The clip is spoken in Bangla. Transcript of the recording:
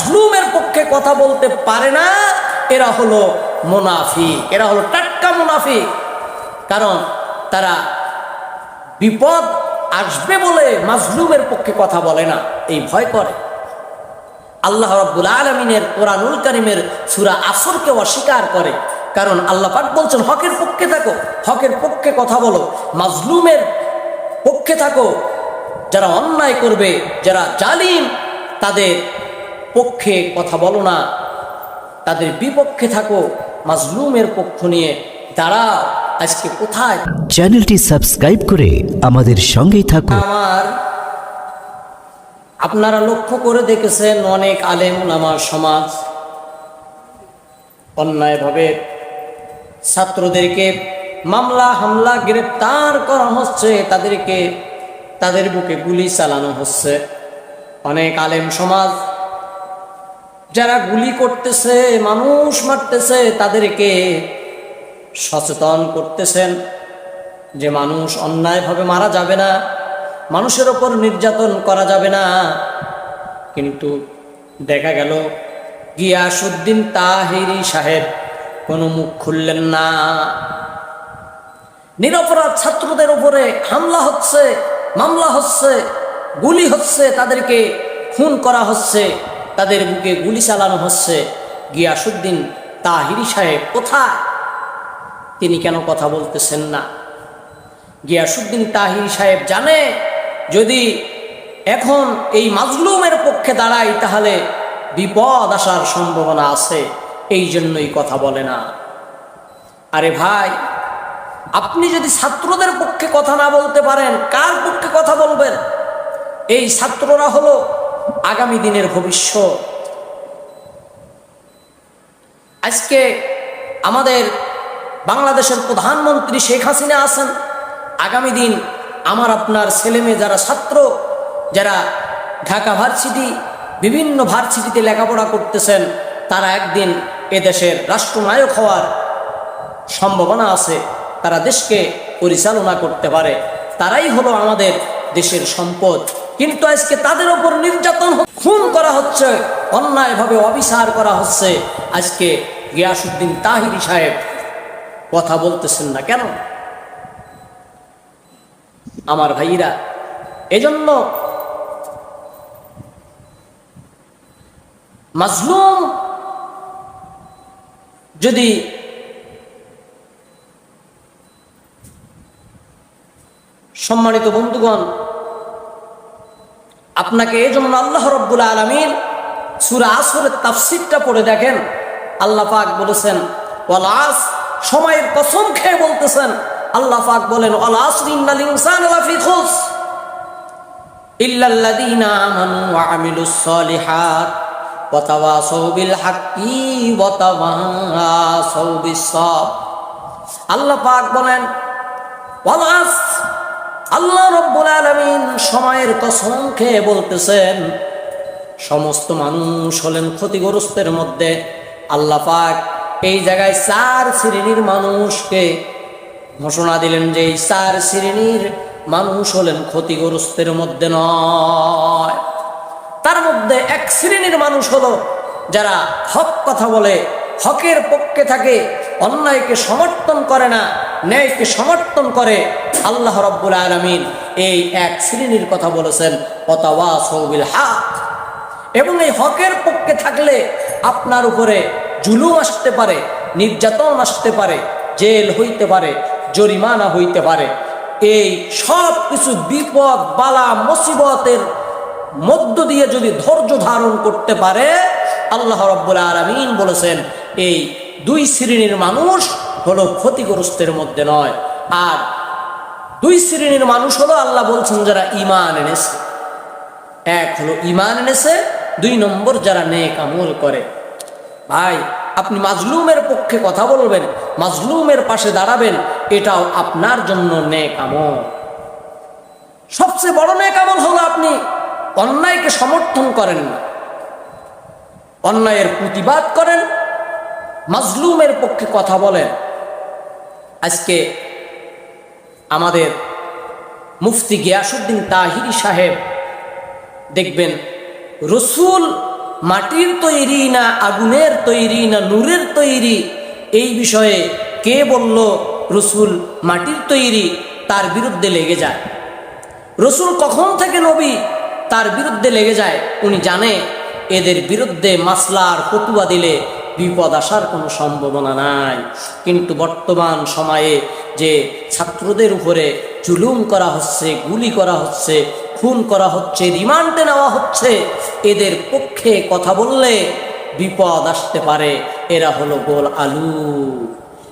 মাজলুমের পক্ষে কথা বলতে পারে না, এরা হলো মুনাফি এরা হলো টাটকা মুনাফি কারণ তারা বিপদ আসবে বলে মাজলুমের পক্ষে কথা বলে না, এই ভয় করে। আল্লাহ রব্বুল আলমিনের কোরআনুল করিমের সুরা আসরকে অস্বীকার করে, কারণ আল্লাহ পাক বলছেন, হকের পক্ষে থাকো, হকের পক্ষে কথা বলো, মাজলুমের পক্ষে থাকো। যারা অন্যায় করবে, যারা জালিম, তাদের পক্ষে কথা বলো না। তাদের বিপক্ষে থাকো মাজলুমের পক্ষ নিয়ে দাঁড়াও। আজকে কোথায়? চ্যানেলটি সাবস্ক্রাইব করে আমাদের সঙ্গেই থাকুন। আমার আপনারা লক্ষ্য করে দেখেছেন অনেক আলেম আমার সমাজ অন্যায়ভাবে ছাত্রদেরকে মামলা হামলা গ্রেপ্তার করা হচ্ছে তাদেরকে তাদের বুকে গুলি চালানো হচ্ছে। অনেক আলেম সমাজ যারা গুলি করতেছে, মানুষ মারতেছে, তাদেরকে সচেতন করতেছেন যে মানুষ অন্যায়ভাবে মারা যাবে না, মানুষের ওপর নির্যাতন করা যাবে না। কিন্তু দেখা গেল গিয়াসুদ্দিন তাহিরি সাহেব কোনো মুখ খুললেন না। নিরপরাধ ছাত্রদের উপরে হামলা হচ্ছে, মামলা হচ্ছে, গুলি হচ্ছে, তাদেরকে খুন করা হচ্ছে। তাদের বুকে গুলি চালানো হচ্ছে। গিয়াসুদ্দিন তাহিরি সাহেব, কোথায়? তিনি কেন কথা বলতেছেন না? গিয়াসুদ্দিন তাহিরি সাহেব জানে, যদি এখন এই মাজলুমের পক্ষে দাঁড়াই তাহলে বিপদ আসার সম্ভাবনা আছে, এই জন্যই কথা বলে না। আরে ভাই, আপনি যদি ছাত্রদের পক্ষে কথা না বলতে পারেন, কার পক্ষে কথা বলবেন? এই ছাত্ররা হলো আগামী দিনের ভবিষ্যৎ। আজকে আমাদের বাংলাদেশের প্রধানমন্ত্রী শেখ হাসিনা আছেন। আগামী দিন আমার আপনার ছেলেমেয়ে যারা ছাত্র, যারা ঢাকা ভার্সিটি, বিভিন্ন ভার্সিটিতে লেখাপড়া করতেছেন, তারা একদিন এদেশের রাষ্ট্রনায়ক হওয়ার সম্ভাবনা আছে। তারা দেশকে পরিচালনা করতে পারে। তারাই হলো আমাদের দেশের সম্পদ। কিন্তু আজকে তাদের ওপর নির্যাতন খুন করা হচ্ছে, অন্যায়ভাবে অবিচার করা হচ্ছে। আজকে গিয়াসুদ্দিন তাহিরি সাহেব কথা বলতেছেন না কেন? আমার ভাইরা, এজন্য মাজলুম যদি সম্মানিত বন্ধুগণ আপনাকে এই জন্য আল্লাহ রব্বুল আলমিন সুরা আসরের তাফসিরটা পড়ে দেখেন। আল্লাহ পাক বলেছেন ওয়ালাস সময়ের কসম খেয়ে বলতেছেন, আল্লাহ পাক বলেন ওয়ালাস ইন্নাল ইনসান লাফি খুস ইল্লাল্লাযীনা আমানু ওয়া আমিলুস সালিহাত ওয়া তাওয়াসাউ বিল হাক্কি ওয়া তাওয়াসাউ বিস সাবর আল্লাহ পাক বলেন ওয়ালাস আল্লাহ রব্বুল আলামিন সময়ের কসম খেয়ে বলতেছেন, সমস্ত মানুষ হলেন ক্ষতিগ্রস্তের মধ্যে। আল্লাহ পাক এই জায়গায় চার শ্রেণির মানুষকে ঘোষণা দিলেন যে এই চার শ্রেণির মানুষ হলেন ক্ষতিগ্রস্তের মধ্যে নয়। তার মধ্যে এক শ্রেণির মানুষ হলো যারা হক কথা বলে, হকের পক্ষে থাকে, অন্যায়কে সমর্থন করে না। ন্যায়কে সমর্থন করে আল্লাহ রব্বুল আলমিন এই এক শ্রেণির কথা বলেছেন অতাওয়া সৌবিল এবং এই হকের পক্ষে থাকলে আপনার উপরে জুলুম আসতে পারে, নির্যাতন আসতে পারে, জেল হইতে পারে, জরিমানা হইতে পারে। এই সব কিছু বিপদ, বালা, মুসিবতের মধ্য দিয়ে যদি ধৈর্য ধারণ করতে পারে, আল্লাহ রব্বুল আলমিন বলেছেন, এই দুই শ্রেণির মানুষ হলো ক্ষতিগ্রস্তের মধ্যে নয়। আর দুই শ্রেণির মানুষ হলো আল্লাহ বলছেন যারা ইমান এনেছে। এক হলো ইমান এনেছে, দুই নম্বর যারা নেক আমল করে। ভাই, আপনি মাজলুমের পক্ষে কথা বলবেন, মাজলুমের পাশে দাঁড়াবেন, এটাও আপনার জন্য নেক আমল। সবচেয়ে বড় নেক আমল হলো আপনি অন্যায়কে সমর্থন করেন না। অন্যায়ের প্রতিবাদ করেন, মাজলুমের পক্ষে কথা বলেন। আজকে আমাদের মুফতি গিয়াসুদ্দিন তাহিরি সাহেব দেখবেন, রসুল মাটির তৈরি না আগুনের তৈরি না নূরের তৈরি, এই বিষয়ে কে বলল রসুল মাটির তৈরি, তার বিরুদ্ধে লেগে যায়। রসুল কখন থেকে নবী, তার বিরুদ্ধে লেগে যায়, উনি জানে, এদের বিরুদ্ধে মাসলার ফতুয়া দিলে বিপদ আসার কোনো সম্ভাবনা নাই। কিন্তু বর্তমান সময়ে যে ছাত্রদের উপরে জুলুম করা হচ্ছে, গুলি করা হচ্ছে, খুন করা হচ্ছে, রিমান্ডে নেওয়া হচ্ছে, এদের পক্ষে কথা বললে বিপদ আসতে পারে। এরা হলো গোল আলু।